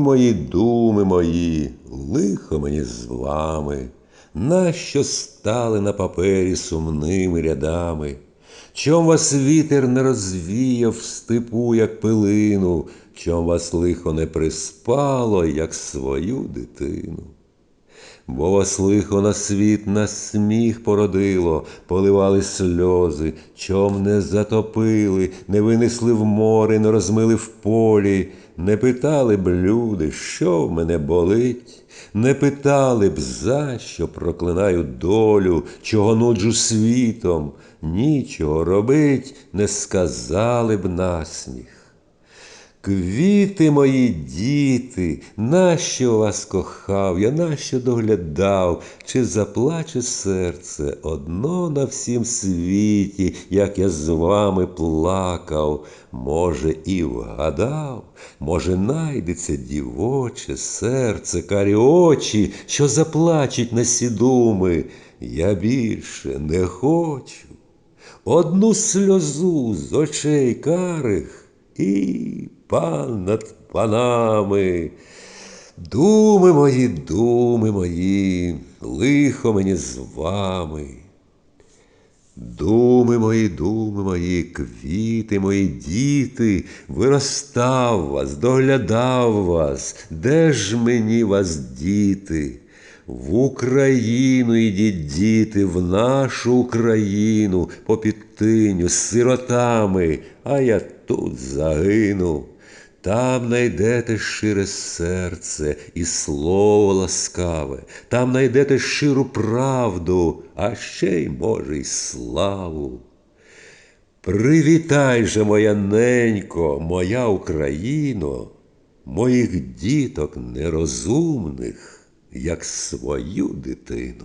Мої, думи мої, лихо мені з вами, нащо стали на папері сумними рядами? Чом вас вітер не розвіяв в степу, як пилину, чом вас лихо не приспало, як свою дитину? Бо вас лихо на світ на сміх породило, поливали сльози, чом не затопили, не винесли в море, не розмили в полі, не питали б люди, що в мене болить, не питали б, за що проклинаю долю, чого нуджу світом, нічого робить, не сказали б насміх. Квіти мої діти, нащо вас кохав, я нащо доглядав, чи заплаче серце одно на всім світі, як я з вами плакав, може, і вгадав, може, найдеться дівоче серце, карі очі, що заплачуть на сідуми. Я більше не хочу. Одну сльозу з очей карих і пан над панами. Думи мої, думи мої, лихо мені з вами. Думи мої, думи мої, квіти мої, діти, виростав вас, доглядав вас, де ж мені вас діти? В Україну ідіть, діти, в нашу Україну, по підтиню, з сиротами, а я тут загину. Там найдете шире серце і слово ласкаве, там найдете щиру правду, а ще й, може, й славу. Привітай же, моя ненько, моя Україно, моїх діток нерозумних, як свою дитину.